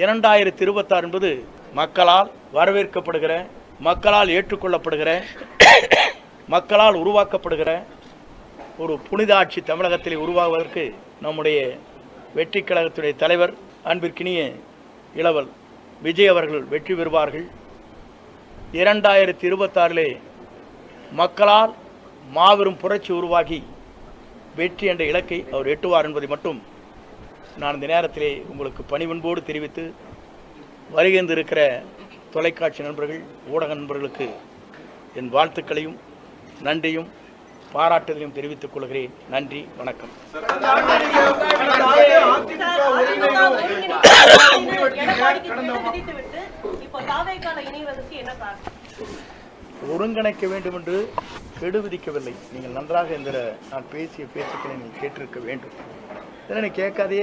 இரண்டாயிரத்தி இருபத்தாறு என்பது மக்களால் வரவேற்கப்படுகிற மக்களால் ஏற்றுக்கொள்ளப்படுகிற மக்களால் உருவாக்கப்படுகிற ஒரு புனித ஆட்சி தமிழகத்தில் உருவாவதற்கு நம்முடைய வெற்றி கழகத்துடைய தலைவர் அன்பிற்கினிய இளவல் விஜய் அவர்கள் வெற்றி பெறுவார்கள். இரண்டாயிரத்தி இருபத்தாறிலே மக்களால் மாபெரும் புரட்சி உருவாகி வெற்றி என்ற இலக்கை அவர் எட்டுவார் என்பதை மட்டும் நான் இந்த நேரத்திலே உங்களுக்கு பணிவன்போடு தெரிவித்து வருகின்றிருக்கிற தொலைக்காட்சி நண்பர்கள் ஊடக நண்பர்களுக்கு என் வாழ்த்துக்களையும் நன்றியும் பாராட்டுதலையும் தெரிவித்துக் கொள்கிறேன். நன்றி வணக்கம். ஒருங்கிணைக்க வேண்டும் என்று கெடு விதிக்கவில்லை. நீங்கள் நன்றாக இந்த நான் பேசிய பேச்சுக்களை நீங்கள் கேட்டிருக்க வேண்டும். இதனை கேட்காதே.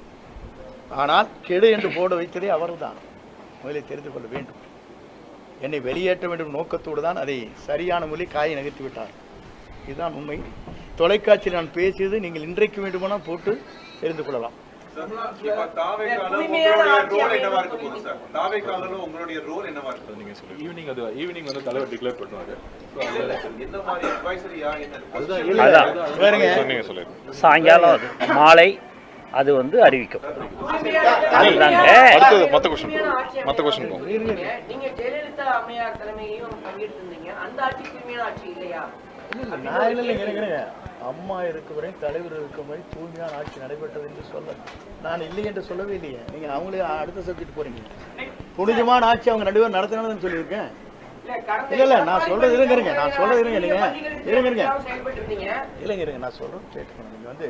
ஆனால் கெடு என்று போட வைத்ததே அவர்தான். முதலில் தெரிந்து கொள்ள வேண்டும். என்னை வெளியேற்ற வேண்டும் நோக்கத்தோடு தான் அதை சரியான மொழி காயை நகர்த்தி விட்டார். இதுதான் உண்மை. தொலைக்காட்சியில் நான் பேசியது நீங்கள் இன்றைக்கு வேண்டுமானால் போட்டு தெரிந்து கொள்ளலாம். சாயங்காலம் மாலை அது வந்து அறிவிக்கப்படும் அதுதாங்க அடுத்தது மத்த கொஸ்டின் மத்த கொஸ்டின் போகும். நீங்க ஜெயலலிதா அம்மையார் தலைமையிலும் பங்கேற்றிருந்தீங்க அந்த ஆட்சி தூய்மையான ஆட்சி இல்லையா? நான் இல்லை இல்லைங்க அம்மா இருக்கும் வரை தலைவர் இருக்கும் வரை தூய்மையான ஆட்சி நடைபெற்றது என்று சொல்ல நான் இல்லை என்று சொல்லவே இல்லையே. நீங்க அவங்களே அடுத்த சப்ஜெக்ட் போறீங்க. புனிதமான ஆட்சி அவங்க ரெண்டு பேரும் நடத்தினாலும் சொல்லியிருக்கேன். இல்ல, இல்ல இல்ல நான் சொல்றது இருங்க இருங்க. நான் சொல்றது இருங்க நீங்க. பள்ளிகளுக்கு இருங்க இல்லைங்க இருங்க. நான் சொல்றது கேட்டுக்கணும் நீங்க வந்து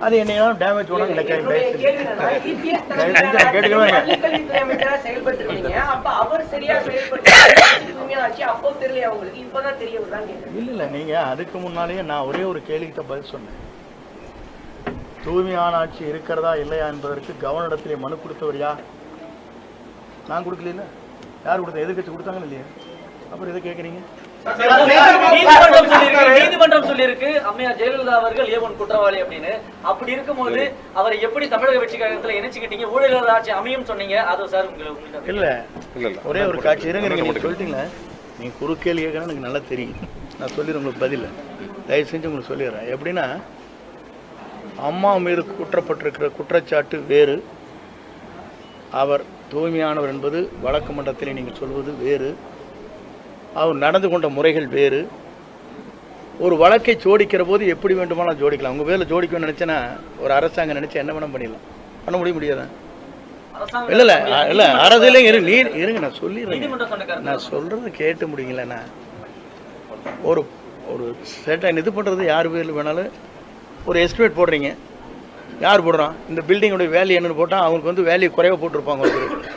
அது என்னையெல்லாம் டேமேஜ் கேட்டுக்கவே இல்லை. இல்லை இல்லை நீங்கள் அதுக்கு முன்னாலேயே நான் ஒரே ஒரு கேள்விக்கு தான் பதில் சொன்னேன். தூய்மையான ஆட்சி இருக்கிறதா இல்லையா என்பதற்கு கவர்னரிடத்திலே மனு கொடுத்தவர் யார்? நான் கொடுக்கல யார் கொடுத்தா எதிர்கட்சி கொடுத்தாங்கன்னு இல்லையா? அப்புறம் எதை கேட்குறீங்க நீதிமன்றம் சொல்லியிருக்கு நீதிமன்றம் சொல்லியிருக்கு. அம்மையார் ஜெயலலிதா அவர்கள் ஏவன் குற்றவாளி அப்படின்னு. அப்படி இருக்கும்போது அவரை எப்படி தமிழக வெற்றி கழகத்துல இணைச்சுக்கிட்டீங்க? ஊழல் ஆட்சி அமையும் சொன்னீங்க. அது சார் உங்களுக்கு உங்களுக்கு இல்லை. இல்ல இல்ல. ஒரே ஒரு காட்சி இருங்க நீங்கள் சொல்லிட்டீங்களே? நீங்கள் குறுக்கேள்வி கேட்கணும் எனக்கு நல்லா தெரியும். நான் சொல்லிடுறேன் உங்களுக்கு பதில். தயவு செஞ்சு உங்களுக்கு சொல்லிடுறேன். எப்படின்னா அம்மா மீது குற்றப்பட்டிருக்கிற குற்றச்சாட்டு வேறு. அவர் தூய்மையானவர் என்பது வழக்கு மன்றத்திலே நீங்கள் சொல்வது வேறு. அவர் நடந்து கொண்ட முறைகள் வேறு. ஒரு வழக்கை ஜோடிக்கிற போது எப்படி வேண்டுமானாலும் ஜோடிக்கலாம். உங்கள் பேரில் ஜோடிக்கணும்னு நினச்சேன்னா ஒரு அரசாங்கம் நினச்சி என்ன வேணால் பண்ணிடலாம். பண்ண முடிய முடியாதா? அரசாங்கம் இல்ல இல்ல இல்ல அரசியலே இரு நீ இருங்க நான் சொல்லிடுறேன் நான் சொல்றது கேட்டு முடியுங்களேண்ணா ஒரு ஒரு சேட்டன் இது பண்றது யார் பேர்ல வேணாலும். ஒரு எஸ்டிமேட் போடுறீங்க. யார் போடுறான்? இந்த பில்டிங்கோட வேல்யூ என்னன்னு போட்டால் அவங்களுக்கு வந்து வேல்யூ குறைவாக போட்டிருப்பாங்க ஒருத்தர்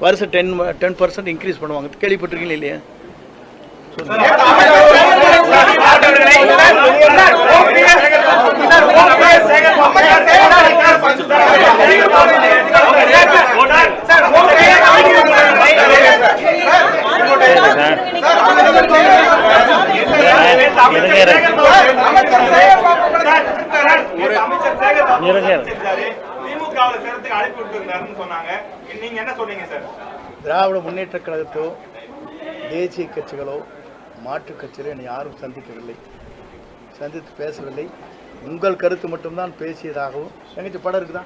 வருஷம் டென் டென் பர்சன்ட் இன்க்ரீஸ் பண்ணுவாங்க கேள்விப்பட்டிருக்கீங்களா இல்லையா இருங்க, இருங்க. சொன்னாங்க. நீங்க என்ன சார் திராவிட முன்னேற்ற கழகத்தோ தேசிய கட்சிகளோ மாற்றுக் கட்சிகளோ என்னை யாரும் சந்திக்கவில்லை. சந்தித்து பேசவில்லை. உங்கள் கருத்து மட்டும்தான் பேசியதாகவும் எங்கச்சி படம் இருக்குதா?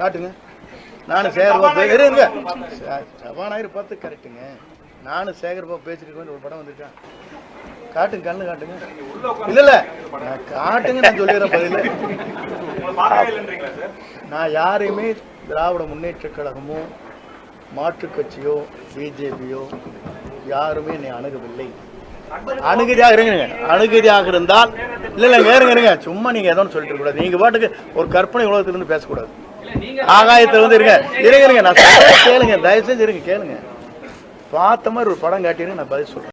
காட்டுங்க. நானும் சேகர்பாபு இருங்க. சபாநாயகர் பார்த்து கரெக்டுங்க நானும் சேகர்பாபு பேசிட்டு ஒரு படம் வந்துட்டான் காட்டுங்க கண்ணு காட்டுங்க. இல்ல இல்ல. காட்டுங்க நான் சொல்லிடுறேன் பதில். நான் யாரையுமே திராவிட முன்னேற்ற கழகமோ மாற்றுக் கட்சியோ பிஜேபியோ யாருமே என்னை அணுகவில்லை. அணுகதியாக இருங்க அணுகதியாக இருந்தால் இல்லை இல்லை வேறுங்க இருங்க. சும்மா நீங்கள் ஏதோ ஒன்று சொல்லிட்டு கூடாது. நீங்கள் பாட்டுக்கு ஒரு கற்பனை உலகத்திலிருந்து பேசக்கூடாது. ஆகாயத்தில் வந்து இருங்க. இருங்க இருங்க. நான் கேளுங்க. தயவு செஞ்சு இருங்க கேளுங்க. பார்த்த மாதிரி ஒரு படம் காட்டிடுங்க நான் பதில் சொல்றேன்.